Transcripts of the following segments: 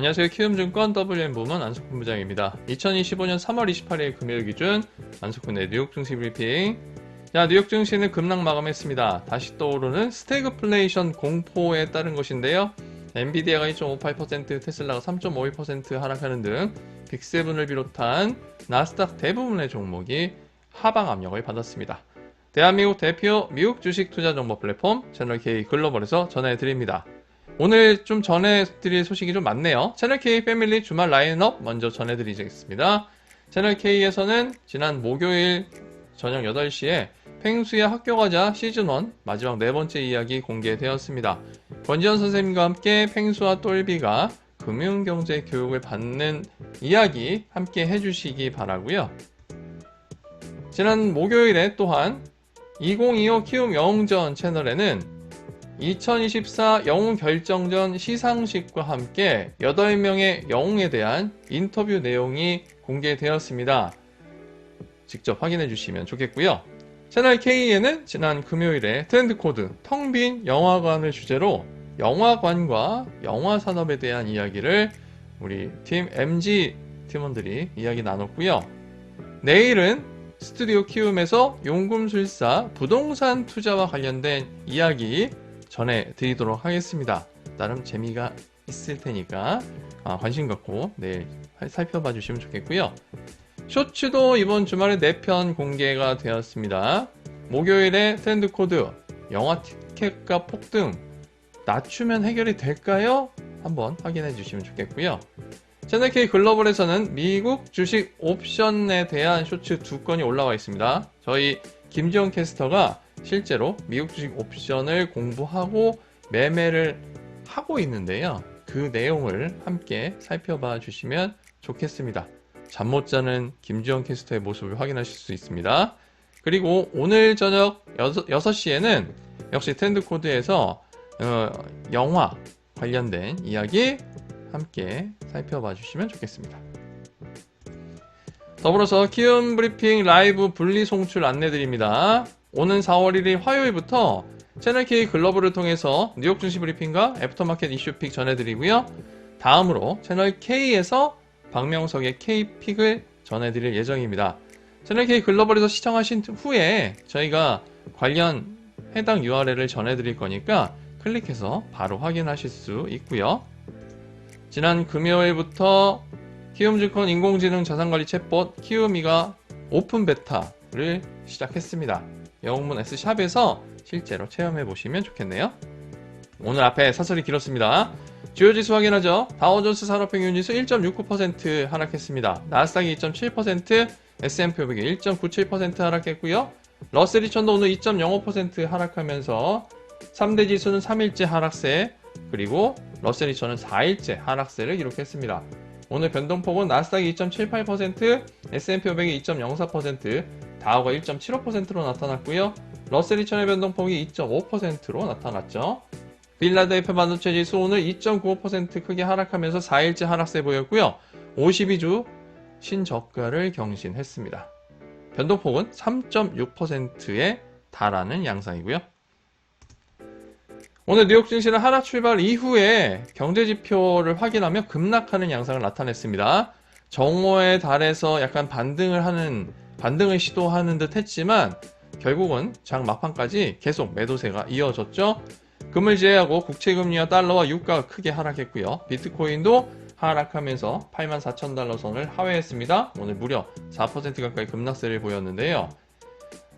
안녕하세요. 키움증권 WM 부문 안석훈 부장입니다. 2025년 3월 28일 금요일 기준 안석훈의 뉴욕 증시 브리핑. 자, 뉴욕 증시는 급락 마감했습니다. 다시 떠오르는 스태그플레이션 공포에 따른 것인데요. 엔비디아가 2.58%, 테슬라가 3.51% 하락하는 등 빅세븐을 비롯한 나스닥 대부분의 종목이 하방 압력을 받았습니다. 대한민국 대표 미국 주식 투자 정보 플랫폼 채널K 글로벌에서 전해드립니다. 오늘 좀 전해드릴 소식이 좀 많네요. 채널K 패밀리 주말 라인업 먼저 전해드리겠습니다. 채널K에서는 지난 목요일 저녁 8시에 펭수의 학교 가자 시즌1 마지막 네 번째 이야기 공개되었습니다. 권지현 선생님과 함께 펭수와 똘비가 금융경제 교육을 받는 이야기 함께 해주시기 바라고요. 지난 목요일에 또한 2025 키움 영웅전 채널에는 2024 영웅 결정전 시상식과 함께 8명의 영웅에 대한 인터뷰 내용이 공개되었습니다. 직접 확인해 주시면 좋겠고요. 채널 K에는 지난 금요일에 트렌드 코드 텅 빈 영화관을 주제로 영화관과 영화 산업에 대한 이야기를 우리 팀 MG 팀원들이 이야기 나눴고요. 내일은 스튜디오 키움에서 용금술사 부동산 투자와 관련된 이야기 전해드리도록 하겠습니다. 나름 재미가 있을 테니까 아, 관심 갖고 내일 살펴봐 주시면 좋겠고요. 쇼츠도 이번 주말에 4편 공개가 되었습니다. 목요일에 트렌드 코드, 영화 티켓값 폭등, 낮추면 해결이 될까요? 한번 확인해 주시면 좋겠고요. 채널K 글로벌에서는 미국 주식 옵션에 대한 쇼츠 두 건이 올라와 있습니다. 저희 김지영 캐스터가 실제로 미국 주식 옵션을 공부하고 매매를 하고 있는데요. 그 내용을 함께 살펴봐 주시면 좋겠습니다. 잠 못 자는 김지영 캐스터의 모습을 확인하실 수 있습니다. 그리고 오늘 저녁 6, 6시에는 역시 텐드 코드에서 어, 영화 관련된 이야기 함께 살펴봐 주시면 좋겠습니다. 더불어서 키움 브리핑 라이브 분리 송출 안내 드립니다. 오는 4월 1일 화요일부터 채널K 글로벌을 통해서 뉴욕 증시 브리핑과 애프터마켓 이슈픽 전해드리고요. 다음으로 채널K에서 박명석의 K픽을 전해드릴 예정입니다. 채널K 글로벌에서 시청하신 후에 저희가 관련 해당 URL을 전해드릴 거니까 클릭해서 바로 확인하실 수 있고요. 지난 금요일부터 키움증권 인공지능 자산관리 챗봇 키움이가 오픈 베타를 시작했습니다. 영웅문 S샵에서 실제로 체험해 보시면 좋겠네요. 오늘 앞에 사설이 길었습니다. 주요 지수 확인하죠. 다우존스 산업평균지수 1.69% 하락했습니다. 나스닥이 2.7%, S&P 500이 1.97% 하락했고요. 러셀 2000도 오늘 2.05% 하락하면서 3대 지수는 3일째 하락세, 그리고 러셀 2000은 4일째 하락세를 기록했습니다. 오늘 변동폭은 나스닥이 2.78%, S&P 500이 2.04%, 다우가 1.75%로 나타났고요. 러셀 2000의 변동폭이 2.5%로 나타났죠. 빌라델피아 반도체 지수 오늘 2.95% 크게 하락하면서 4일째 하락세 보였고요. 52주 신저가를 경신했습니다. 변동폭은 3.6%에 달하는 양상이고요. 오늘 뉴욕 증시는 하락 출발 이후에 경제 지표를 확인하며 급락하는 양상을 나타냈습니다. 정오에 달해서 약간 반등을 하는 반등을 시도하는 듯 했지만 결국은 장 막판까지 계속 매도세가 이어졌죠. 금을 제외하고 국채금리와 달러와 유가가 크게 하락했고요. 비트코인도 하락하면서 84,000달러 선을 하회했습니다. 오늘 무려 4% 가까이 급락세를 보였는데요.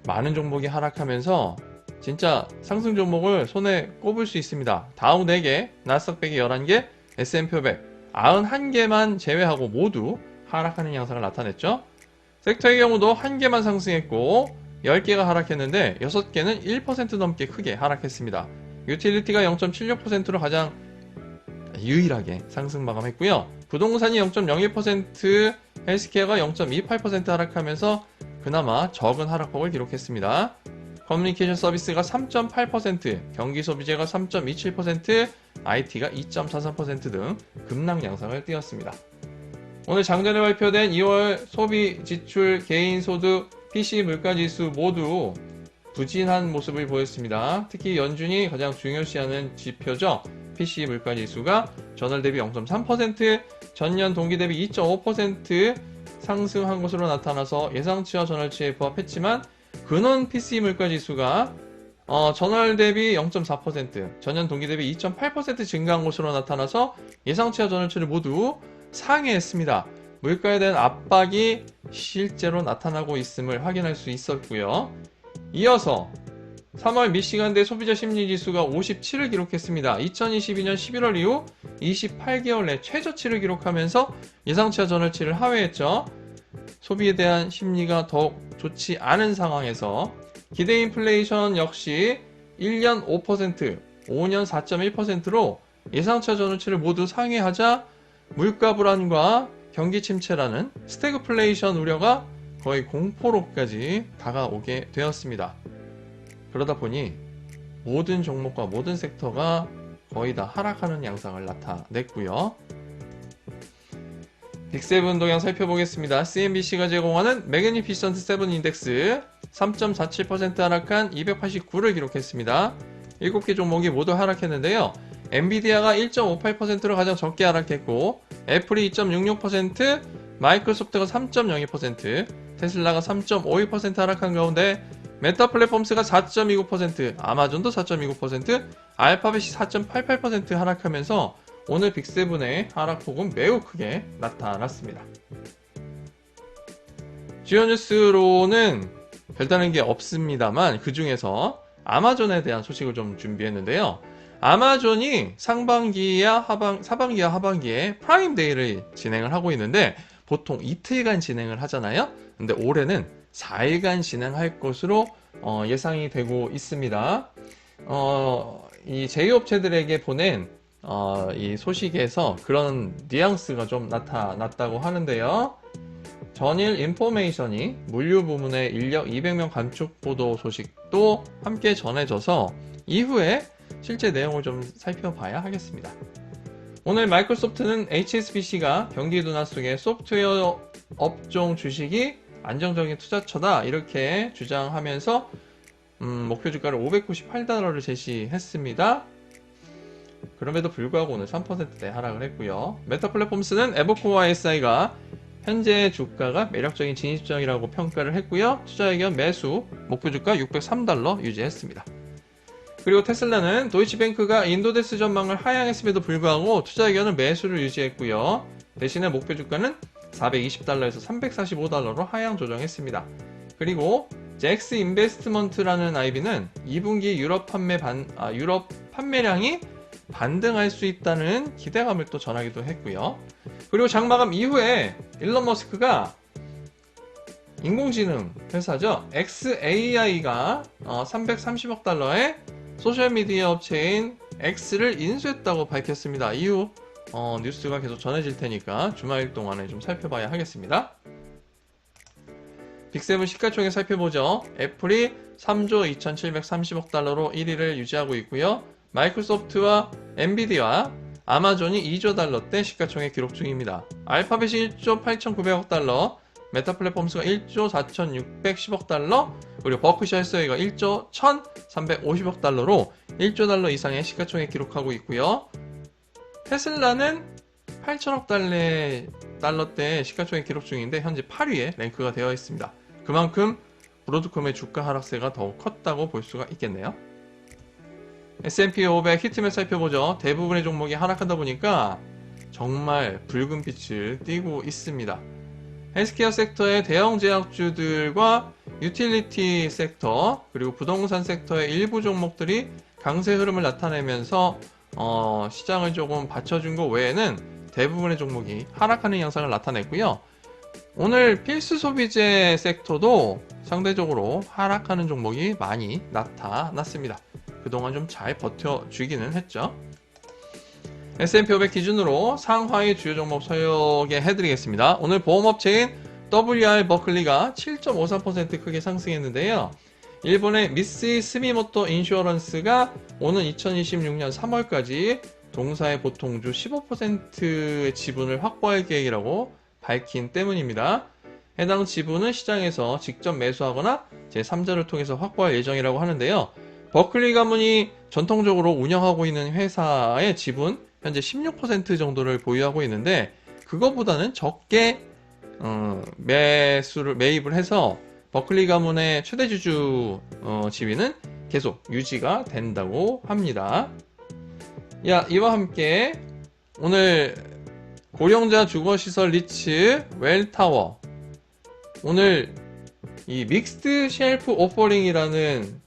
많은 종목이 하락하면서 진짜 상승 종목을 손에 꼽을 수 있습니다. 다우 4개, 나스닥 100이 11개, S&P 500 91개만 제외하고 모두 하락하는 양상을 나타냈죠. 섹터의 경우도 1개만 상승했고 10개가 하락했는데 6개는 1% 넘게 크게 하락했습니다. 유틸리티가 0.76%로 가장 유일하게 상승 마감했고요. 부동산이 0.01%, 헬스케어가 0.28% 하락하면서 그나마 적은 하락폭을 기록했습니다. 커뮤니케이션 서비스가 3.8%, 경기 소비재가 3.27%, IT가 2.43%등 급락 양상을 띄었습니다. 오늘 장전에 발표된 2월 소비 지출 개인 소득 PC 물가 지수 모두 부진한 모습을 보였습니다. 특히 연준이 가장 중요시하는 지표죠. PC 물가 지수가 전월 대비 0.3%, 전년 동기 대비 2.5% 상승한 것으로 나타나서 예상치와 전월치에 부합했지만 근원 PC 물가 지수가 어, 전월 대비 0.4%, 전년 동기 대비 2.8% 증가한 것으로 나타나서 예상치와 전월치를 모두 상회했습니다. 물가에 대한 압박이 실제로 나타나고 있음을 확인할 수 있었고요. 이어서 3월 미시간대 소비자 심리 지수가 57을 기록했습니다. 2022년 11월 이후 28개월 내 최저치를 기록하면서 예상치와 전월치를 하회했죠. 소비에 대한 심리가 더욱 좋지 않은 상황에서 기대 인플레이션 역시 1년 5%, 5년 4.1%로 예상치와 전월치를 모두 상회하자 물가 불안과 경기 침체라는 스태그플레이션 우려가 거의 공포로까지 다가오게 되었습니다. 그러다 보니 모든 종목과 모든 섹터가 거의 다 하락하는 양상을 나타냈고요. 빅세븐 동향 살펴보겠습니다. CNBC가 제공하는 매그니피션트 7 인덱스 3.47% 하락한 289를 기록했습니다. 7개 종목이 모두 하락했는데요. 엔비디아가 1.58%로 가장 적게 하락했고 애플이 2.66%, 마이크로소프트가 3.02%, 테슬라가 3.51% 하락한 가운데 메타 플랫폼스가 4.29%, 아마존도 4.29%, 알파벳이 4.88% 하락하면서 오늘 빅세븐의 하락폭은 매우 크게 나타났습니다. 주요 뉴스로는 별다른 게 없습니다만 그 중에서 아마존에 대한 소식을 좀 준비했는데요. 아마존이 상반기야 하반 사반기야 하반기에 프라임 데이를 진행을 하고 있는데 보통 이틀간 진행을 하잖아요. 근데 올해는 4일간 진행할 것으로 어, 예상이 되고 있습니다. 어, 이 제휴업체들에게 보낸 어, 이 소식에서 그런 뉘앙스가 좀 나타났다고 하는데요. 전일 인포메이션이 물류 부문의 인력 200명 감축 보도 소식도 함께 전해져서 이후에 실제 내용을 좀 살펴봐야 하겠습니다. 오늘 마이크로소프트는 HSBC가 경기 둔화 속에 소프트웨어 업종 주식이 안정적인 투자처다 이렇게 주장하면서 음, 목표 주가를 598달러를 제시했습니다. 그럼에도 불구하고 오늘 3%대 하락을 했고요. 메타 플랫폼스는 에버코어 SI가 현재 주가가 매력적인 진입장이라고 평가를 했고요. 투자 의견 매수 목표 주가 603달러 유지했습니다. 그리고 테슬라는 도이치뱅크가 인도데스 전망을 하향했음에도 불구하고 투자 의견을 매수를 유지했고요. 대신에 목표 주가는 420달러에서 345달러로 하향 조정했습니다. 그리고 잭스 인베스트먼트라는 IB는 2분기 유럽 판매 반, 아, 유럽 판매량이 반등할 수 있다는 기대감을 또 전하기도 했고요. 그리고 장마감 이후에 일론 머스크가 인공지능 회사죠. XAI가 330억 달러의 소셜미디어 업체인 X를 인수했다고 밝혔습니다. 이후 어, 뉴스가 계속 전해질 테니까 주말 동안에 좀 살펴봐야 하겠습니다. 빅세븐 시가총액 살펴보죠. 애플이 3조 2,730억 달러로 1위를 유지하고 있고요. 마이크로소프트와 엔비디아, 아마존이 2조 달러대 시가총액 기록 중입니다. 알파벳이 1조 8,900억 달러, 메타 플랫폼스가 1조 4,610억 달러, 그리고 버크셔 헬스웨이가 1조 1,350억 달러로 1조 달러 이상의 시가총액 기록하고 있고요. 테슬라는 8천억 달러, 달러대 시가총액 기록 중인데 현재 8위에 랭크가 되어 있습니다. 그만큼 브로드콤의 주가 하락세가 더욱 컸다고 볼 수가 있겠네요. S&P 500 히트맵 살펴보죠. 대부분의 종목이 하락하다 보니까 정말 붉은 빛을 띠고 있습니다. 헬스케어 섹터의 대형 제약주들과 유틸리티 섹터 그리고 부동산 섹터의 일부 종목들이 강세 흐름을 나타내면서 어, 시장을 조금 받쳐준 것 외에는 대부분의 종목이 하락하는 양상을 나타냈고요. 오늘 필수 소비재 섹터도 상대적으로 하락하는 종목이 많이 나타났습니다. 그동안 좀 잘 버텨주기는 했죠. S&P 500 기준으로 상하이 주요 종목 소개해드리겠습니다. 오늘 보험업체인 WR 버클리가 7.53% 크게 상승했는데요. 일본의 미쓰이 스미모토 인슈어런스가 오는 2026년 3월까지 동사의 보통주 15%의 지분을 확보할 계획이라고 밝힌 때문입니다. 해당 지분은 시장에서 직접 매수하거나 제3자를 통해서 확보할 예정이라고 하는데요. 버클리 가문이 전통적으로 운영하고 있는 회사의 지분 현재 16% 정도를 보유하고 있는데 그거보다는 적게 어, 매수를 매입을 해서 버클리 가문의 최대 주주 어, 지위는 계속 유지가 된다고 합니다. 야 이와 함께 오늘 고령자 주거시설 리츠 웰타워 오늘 이 믹스드 쉘프 오퍼링이라는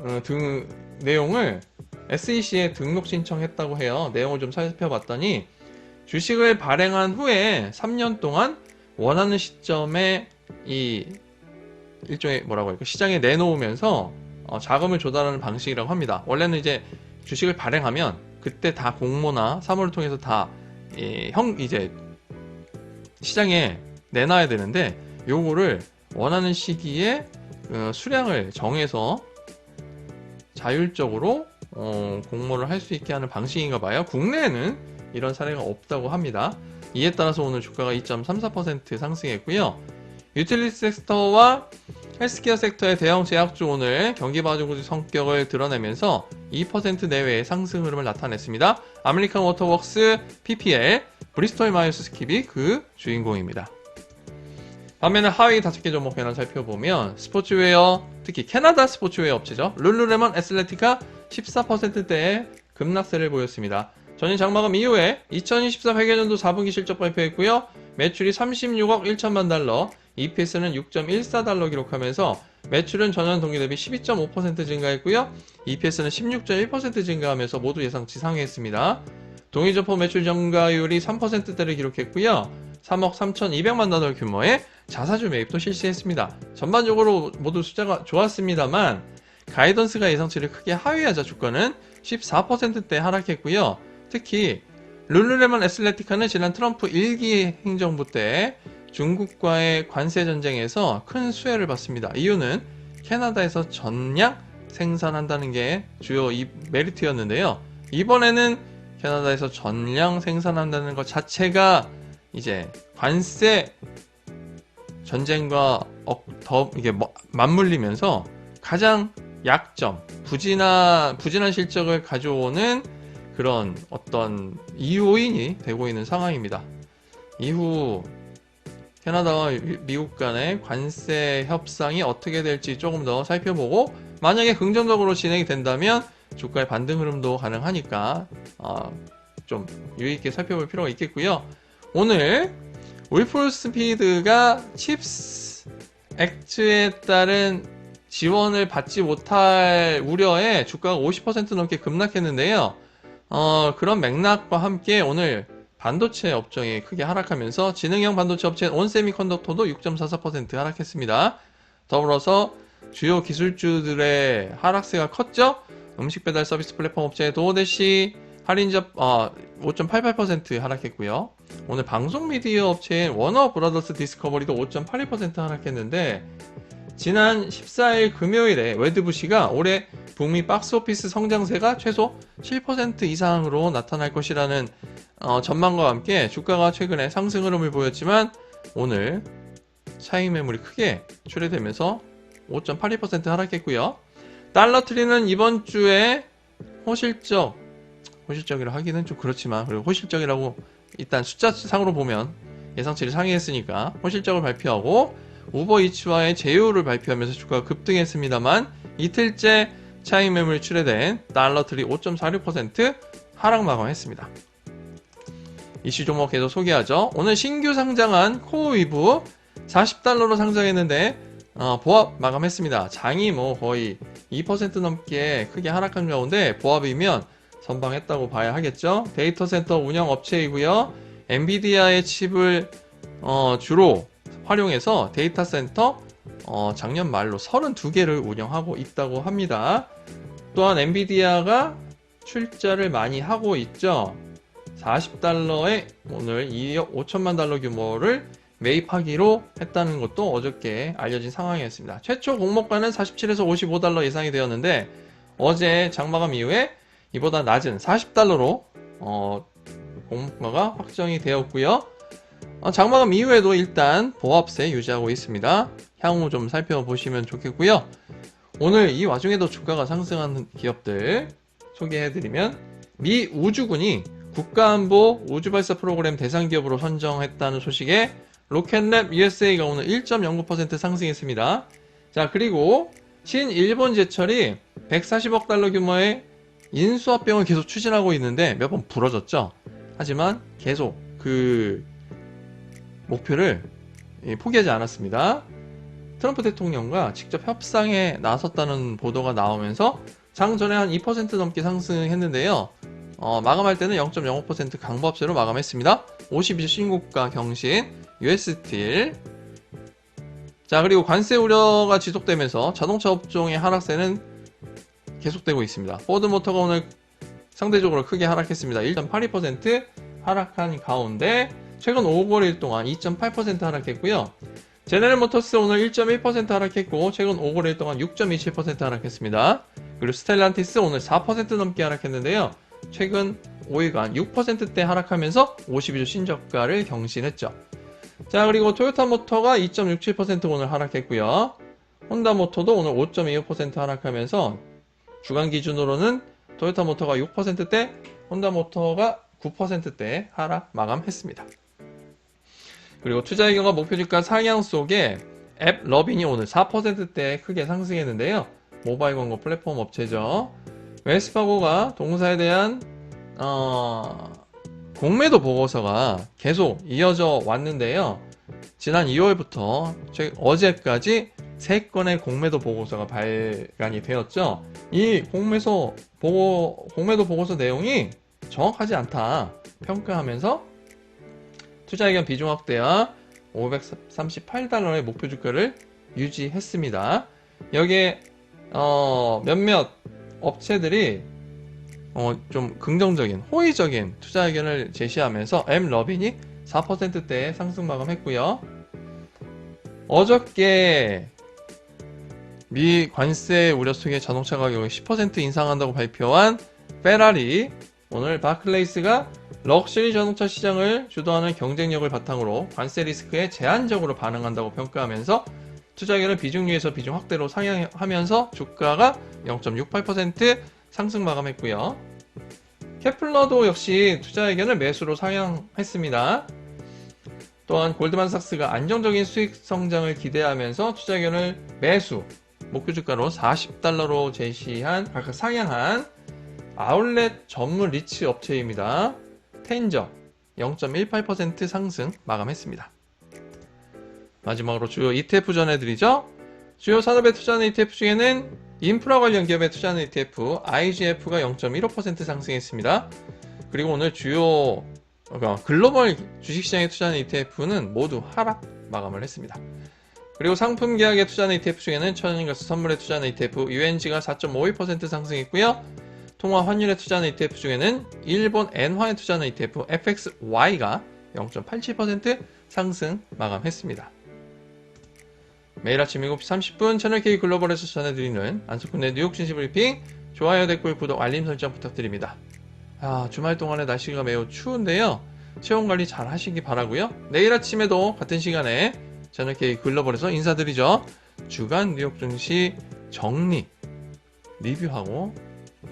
어, 등 내용을 SEC에 등록 신청했다고 해요. 내용을 좀 살펴봤더니 주식을 발행한 후에 3년 동안 원하는 시점에 이 일종의 뭐라고 할까 시장에 내놓으면서 어, 자금을 조달하는 방식이라고 합니다. 원래는 이제 주식을 발행하면 그때 다 공모나 사모를 통해서 다 이, 형 이제 시장에 내놔야 되는데 요거를 원하는 시기에 어, 수량을 정해서 자율적으로 어, 공모를 할 수 있게 하는 방식인가 봐요. 국내에는 이런 사례가 없다고 합니다. 이에 따라서 오늘 주가가 2.34% 상승했고요. 유틸리티 섹터와 헬스케어 섹터의 대형 제약주 오늘 경기 봐주고 성격을 드러내면서 2% 내외의 상승 흐름을 나타냈습니다. 아메리칸 워터웍스, PPL, 브리스톨 마이어스 스킵이 그 주인공입니다. 반면에 하위 다섯 개 종목 변화 살펴보면 스포츠웨어, 특히 캐나다 스포츠웨어 업체죠. 룰루레몬 애슬레티카 14%대의 급락세를 보였습니다. 전일 장마감 이후에 2024 회계년도 4분기 실적 발표했고요. 매출이 36억 1천만 달러, EPS는 6.14달러 기록하면서 매출은 전년 동기 대비 12.5% 증가했고요. EPS는 16.1% 증가하면서 모두 예상치 상회했습니다. 동의점포 매출 증가율이 3%대를 기록했고요. 3억 3,200만 달러 규모의 자사주 매입도 실시했습니다. 전반적으로 모두 숫자가 좋았습니다만 가이던스가 예상치를 크게 하회하자 주가는 14%대 하락했고요. 특히 룰루레몬 애슬레티카는 지난 트럼프 1기 행정부 때 중국과의 관세 전쟁에서 큰 수혜를 받습니다. 이유는 캐나다에서 전량 생산한다는 게 주요 이 메리트였는데요. 이번에는 캐나다에서 전량 생산한다는 것 자체가 이제 관세 전쟁과 어, 더 이게 뭐- 맞물리면서 가장 약점, 부진한 부진한 실적을 가져오는 그런 어떤 이요인이 되고 있는 상황입니다. 이후 캐나다와 미- 미국 간의 관세 협상이 어떻게 될지 조금 더 살펴보고 만약에 긍정적으로 진행이 된다면 주가의 반등 흐름도 가능하니까 어, 좀 유의있게 살펴볼 필요가 있겠고요. 오늘 울풀 스피드가 칩스 액트에 따른 지원을 받지 못할 우려에 주가가 50% 넘게 급락했는데요. 어, 그런 맥락과 함께 오늘 반도체 업종이 크게 하락하면서 지능형 반도체 업체 온세미컨덕터도 6.44% 하락했습니다. 더불어서 주요 기술주들의 하락세가 컸죠. 음식 배달 서비스 플랫폼 업체 도어대시 할인접 어, 5.88% 하락했고요. 오늘 방송 미디어 업체인 워너 브라더스 디스커버리도 5.82% 하락했는데 지난 14일 금요일에 웨드부시가 올해 북미 박스오피스 성장세가 최소 7% 이상으로 나타날 것이라는 어, 전망과 함께 주가가 최근에 상승 흐름을 보였지만 오늘 차익 매물이 크게 출회되면서 5.82% 하락했고요. 달러 트리는 이번 주에 호실적 호실적이라 하기는 좀 그렇지만 그리고 호실적이라고 일단 숫자상으로 보면 예상치를 상회했으니까 호실적을 발표하고 우버이츠와의 제휴를 발표하면서 주가가 급등했습니다만 이틀째 차익 매물 출회된 달러트리 5.46% 하락 마감했습니다. 이슈 종목 계속 소개하죠. 오늘 신규 상장한 코어위브 40달러로 상장했는데 어, 보합 마감했습니다. 장이 뭐 거의 2% 넘게 크게 하락한 가운데 보합이면 선방했다고 봐야 하겠죠. 데이터 센터 운영 업체이고요. 엔비디아의 칩을 어, 주로 활용해서 데이터 센터 어, 작년 말로 32개를 운영하고 있다고 합니다. 또한 엔비디아가 출자를 많이 하고 있죠. 40달러에 오늘 2억 5천만 달러 규모를 매입하기로 했다는 것도 어저께 알려진 상황이었습니다. 최초 공모가는 47에서 55달러 예상이 되었는데 어제 장마감 이후에 이보다 낮은 40달러로 어, 공모가가 확정이 되었고요. 어, 장마감 이후에도 일단 보합세 유지하고 있습니다. 향후 좀 살펴보시면 좋겠고요. 오늘 이 와중에도 주가가 상승하는 기업들 소개해드리면 미 우주군이 국가안보 우주발사 프로그램 대상 기업으로 선정했다는 소식에 로켓랩 USA가 오늘 1.09% 상승했습니다. 자 그리고 친일본 제철이 140억 달러 규모의 인수합병을 계속 추진하고 있는데 몇 번 부러졌죠. 하지만 계속 그 목표를 예, 포기하지 않았습니다. 트럼프 대통령과 직접 협상에 나섰다는 보도가 나오면서 장전에 한 2% 넘게 상승했는데요. 어, 마감할 때는 0.05% 강보합세로 마감했습니다. 52주 신고가 경신 US 스틸 자 그리고 관세 우려가 지속되면서 자동차 업종의 하락세는 계속되고 있습니다. 포드 모터가 오늘 상대적으로 크게 하락했습니다. 1.82% 하락한 가운데 최근 5거래일 동안 2.8% 하락했고요. 제네럴 모터스 오늘 1.1% 하락했고 최근 5거래일 동안 6.27% 하락했습니다. 그리고 스텔란티스 오늘 4% 넘게 하락했는데요. 최근 5일간 6%대 하락하면서 52주 신저가를 경신했죠. 자 그리고 토요타 모터가 2.67% 오늘 하락했고요. 혼다 모터도 오늘 5.25% 하락하면서 주간 기준으로는 토요타 모터가 6%대, 혼다 모터가 9%대 하락 마감했습니다. 그리고 투자 의견과 목표 주가 상향 속에 앱 러빈이 오늘 4%대 크게 상승했는데요. 모바일 광고 플랫폼 업체죠. 웨스파고가 동사에 대한 어, 공매도 보고서가 계속 이어져 왔는데요. 지난 2월부터 어제까지 3건의 공매도 보고서가 발간이 되었죠. 이 공매도 보고 공매도 보고서 내용이 정확하지 않다 평가하면서 투자 의견 비중 확대와 538달러의 목표 주가를 유지했습니다. 여기에 어, 몇몇 업체들이 어, 좀 긍정적인 호의적인 투자 의견을 제시하면서 M 러빈이 4%대 상승 마감했고요. 어저께 미 관세 우려 속에 자동차 가격을 10% 인상한다고 발표한 페라리 오늘 바클레이스가 럭셔리 자동차 시장을 주도하는 경쟁력을 바탕으로 관세 리스크에 제한적으로 반응한다고 평가하면서 투자계는 비중류에서 비중 확대로 상향하면서 주가가 0.68% 상승 마감했고요. 케플러도 역시 투자 의견을 매수로 상향했습니다. 또한 골드만삭스가 안정적인 수익 성장을 기대하면서 투자 의견을 매수 목표 주가로 40달러로 제시한 각각 상향한 아울렛 전문 리치 업체입니다. 텐저 0.18% 상승 마감했습니다. 마지막으로 주요 ETF 전해드리죠. 주요 산업에 투자하는 ETF 중에는 인프라 관련 기업에 투자하는 ETF IGF가 0.15% 상승했습니다. 그리고 오늘 주요 그러니까 글로벌 주식시장에 투자하는 ETF는 모두 하락 마감을 했습니다. 그리고 상품 계약에 투자하는 ETF 중에는 천연가스 선물에 투자하는 ETF UNG가 4.52% 상승했고요. 통화 환율에 투자하는 ETF 중에는 일본 엔화에 투자하는 ETF FXY가 0.87% 상승 마감했습니다. 매일 아침 7시 30분 채널K 글로벌에서 전해드리는 안석훈의 뉴욕 진시 브리핑 좋아요, 댓글, 구독, 알림 설정 부탁드립니다. 아, 주말 동안에 날씨가 매우 추운데요. 체온 관리 잘 하시기 바라고요. 내일 아침에도 같은 시간에 채널K 글로벌에서 인사드리죠. 주간 뉴욕 증시 정리 리뷰하고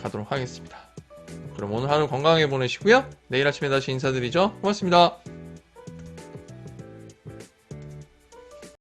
가도록 하겠습니다. 그럼 오늘 하루 건강하게 보내시고요. 내일 아침에 다시 인사드리죠. 고맙습니다.